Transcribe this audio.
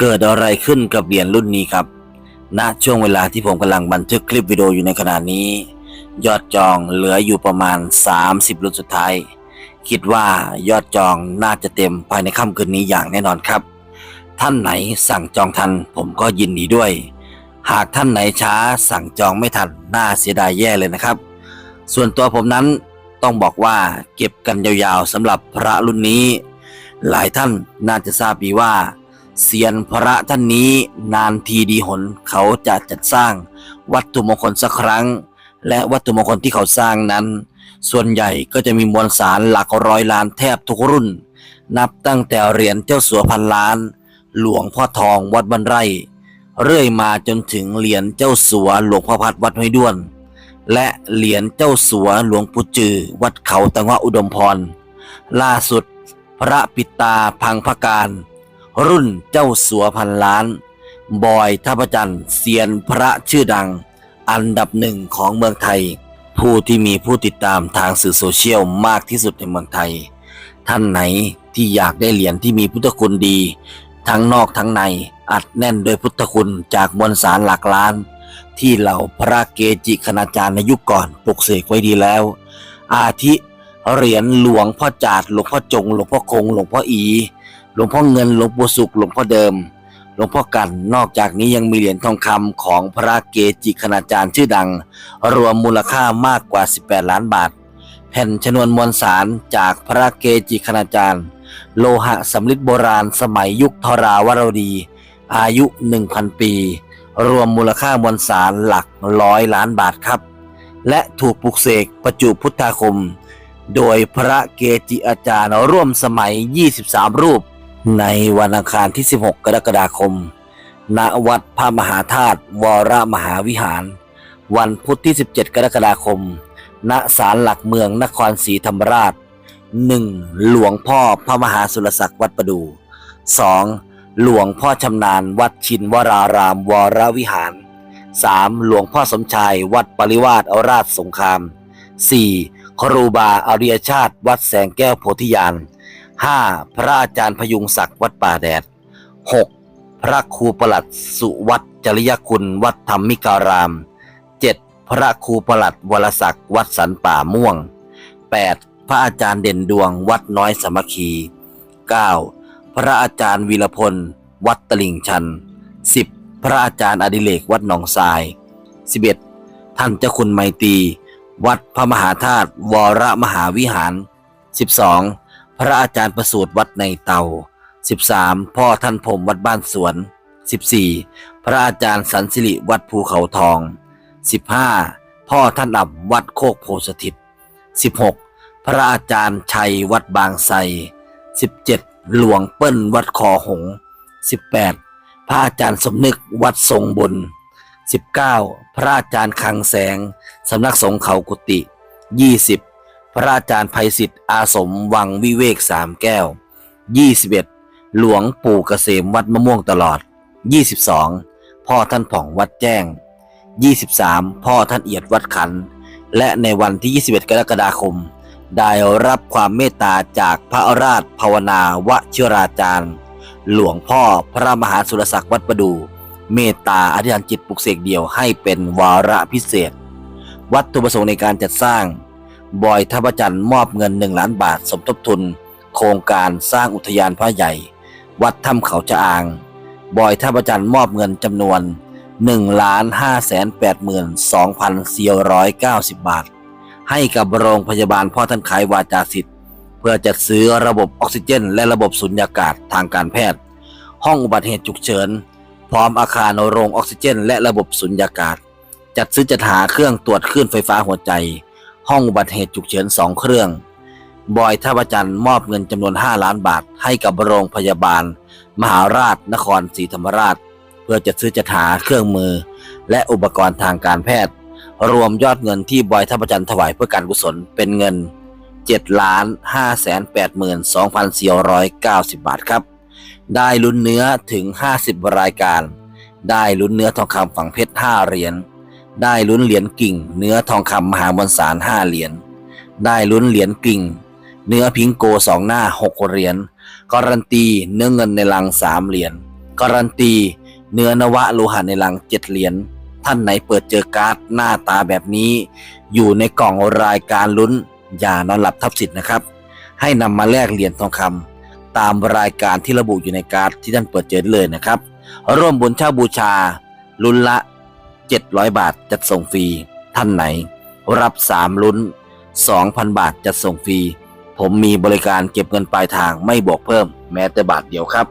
เกิดอะไรขึ้นกับเหรียญรุ่นนี้ครับณช่วงเวลาที่ผมกำลังบันทึกคลิปวิดีโออยู่ในขณะนี้ ยอดจองเหลืออยู่ประมาณ 30 รุ่นสุดท้าย คิดว่ายอดจองน่าจะเต็มภายในค่ำคืนนี้อย่างแน่นอนครับ ท่านไหนสั่งจองทันผมก็ยินดีด้วย หากท่านไหนช้าสั่งจองไม่ทันน่าเสียดายแย่เลยนะครับ ส่วนตัวผมนั้นต้องบอกว่าเก็บกันยาวๆสำหรับพระรุ่นนี้ หลายท่านน่าจะทราบดีว่า เซียนพระท่านนี้นานทีดีหนเขาจะจัดสร้างวัตถุมงคลสักครั้ง และวัตถุมงคลที่เขาสร้างนั้น ส่วนใหญ่ก็จะมีมวลสารหลักร้อยล้านแทบทุกรุ่น นับตั้งแต่เหรียญเจ้าสัวพันล้าน หลวงพ่อทองวัดบันไร่ เรื่อยมาจนถึงเหรียญเจ้าสัวหลวงพ่อพัดวัดห้วยด้วน และเหรียญเจ้าสัวหลวงปู่จือวัดเขาตังวะอุดมพร ล่าสุด พระปิตาพังพการ รุ่นเจ้าสัวพันล้าน บอยท่าพระจันทร์เซียนพระชื่อดัง อันดับหนึ่งของเมืองไทย ผู้ที่มีผู้ติดตามทางสื่อโซเชียลมากที่สุดในเมืองไทย ท่านไหนที่อยากได้เหรียญที่มีพุทธคุณดี ทั้งนอกทั้งในอัดแน่นโดวยพุทธคุณจากมวลสารหลักล้าน ที่เหล่าพระเกจิคณาจารย์ในยุคก่อนปลุกเสกไว้ดีแล้ว อาทิเหรียญหลวงพ่อจาดหลวงพ่อจงหลวงพ่อคงหลวงพ่ออี หลวงพ่อเงินหลวงปู่สุขหลวงพ่อเดิม หลวงพ่อกันนอกจากนี้ยังมีเหรียญทองคำของพระเกจิคณาจารย์ชื่อดัง รวมมูลค่ามากกว่า 18 ล้านบาท แผ่นชนวนมวลสารจากพระเกจิคณาจารย์ โลหะสำริดโบราณสมัยยุคธราวรดี อายุ 1,000 ปี รวมมูลค่ามวลสารหลักร้อยล้านบาทครับ และถูกปลุกเสกประจุพุทธาคม โดยพระเกจิอาจารย์ร่วมสมัย 23 รูป ในวันอังคารที่ 16 กรกฎาคม ณ วัดพระมหาธาตุวรมหาวิหาร วันพุธที่ 17 กรกฎาคม ณ ศาลหลักเมืองนครศรีธรรมราช 1. หลวงพ่อพระมหาสุรศักดิ์วัดประดู 2. หลวงพ่อชำนาญวัดชินวรารามวรวิหาร 3. หลวงพ่อสมชายวัดปริวาสราชสงคราม 4. ครูบาอริยชาติ วัดแสงแก้วโพธิญาณ 5. พระอาจารย์พยุงศักดิ์วัดป่าแดด 6. พระครูประหลัดสุวัดจริยคุณวัดธรรมิการาม 7. พระครูประหลัดวรศักดิ์วัดสันป่าม่วง 8. พระอาจารย์เด่นดวงวัดน้อยสมัคคี 9. พระอาจารย์วีรพล วัดตลิ่งชัน 10. พระอาจารย์อดิเรกวัดหนองทราย 11. ท่านเจ้าคุณไมตรีวัดพระมหาธาตุวรมหาวิหาร 12. พระอาจารย์ประสูตรวัดในเตา 13. พ่อท่านผมวัดบ้านสวน 14. พระอาจารย์สันสิริวัดภูเขาทอง 15. พ่อท่านอับวัดโคกโพสถิต 16. พระอาจารย์ชัยวัดบางไทร 17. หลวงเปิ้ลวัดคอหง 18. พระอาจารย์สมนึกวัดทรงบน 19. พระอาจารย์คังแสง สำนักสงฆ์เขากุฏิ 20. พระอาจารย์ไพศิษฐ์อาสมวังวิเวกสามแก้ว 21. หลวงปู่เกษมวัดมะม่วงตลอด 22. พ่อท่านผ่องวัดแจ้ง 23. พ่อท่านเอียดวัดขัน และในวันที่ 21 กรกฎาคม ได้รับความเมตตาจากพระราชภาวนาวชิราจารย์ หลวงพ่อพระมหาสุรศักดิ์วัดประดูเมตตาอธิษฐานจิตปลุกเสกเดียวให้เป็นวาระพิเศษ วัตถุประสงค์ในการจัดสร้าง บอยทัพจันทร์มอบเงิน1ล้านบาทสมทบทุน โครงการสร้างอุทยานพระใหญ่ วัดถ้ำเขาจะอาง บอยท่าประจันทร์มอบเงินจำนวน1ล้าน5แสน8หมื่น2,490 บาท ให้กับโรงพยาบาลพ่อท่านขายวาจาสิทธิ์ เพื่อจัดซื้อระบบออกซิเจน และระบบสุญญากาศทางการแพทย์ ห้องอุบัติเหตุฉุกเฉิน พร้อมอาคารโรงออกซิเจน และระบบสุญญากาศ จัดซื้อจัดหาเครื่องตรวจคลื่นไฟฟ้าหัวใจ ห้องอุบัติเหตุฉุกเฉินสองเครื่อง บอยท่าประจันมอบเงินจำนวน 5 ล้านบาทให้กับโรงพยาบาล มหาราชนครศรีธรรมราช เพื่อจะซื้อจัดหาเครื่องมือ และอุปกรณ์ทางการแพทย์ รวมยอดเงินที่บอยท่าประจันถวายเพื่อการกุศลเป็นเงิน7ล้าน5แสน8หมื่น2,490 บาทครับ ได้ลุ้นเนื้อถึง 50 รายการ ได้ลุ้นเนื้อทองคำฝังเพชร 5 เหรียญ ได้ลุ้นเหรียญกิ่ง เนื้อทองคำมหามวลสาร5เหรียญ ได้ลุ้นเหรียญกิ่ง เนื้อพิงโกสองหน้า6เหรียญ การันตีเนื้อเงินในลัง3เหรียญ การันตี เนื้อนวะโลหะในลังเจ็ดเหรียญ ท่านไหนเปิดเจอการ์ดหน้าตาแบบนี้ อยู่ในกล่องรายการลุ้น อย่านอนหลับทับสิทธิ์นะครับ ให้นำมาแลกเหรียญทองคำตามรายการที่ระบุอยู่ในการ์ดที่ท่านเปิดเจอเลยนะครับ ร่วมบุญเช่าบูชาลุ้นละ 700 บาทจัดส่งฟรี ท่านไหน รับ 3 ลุ้น 2,000 บาทจัดส่งฟรี ผมมีบริการเก็บเงินปลายทางไม่บอกเพิ่มแม้แต่บาทเดียวครับ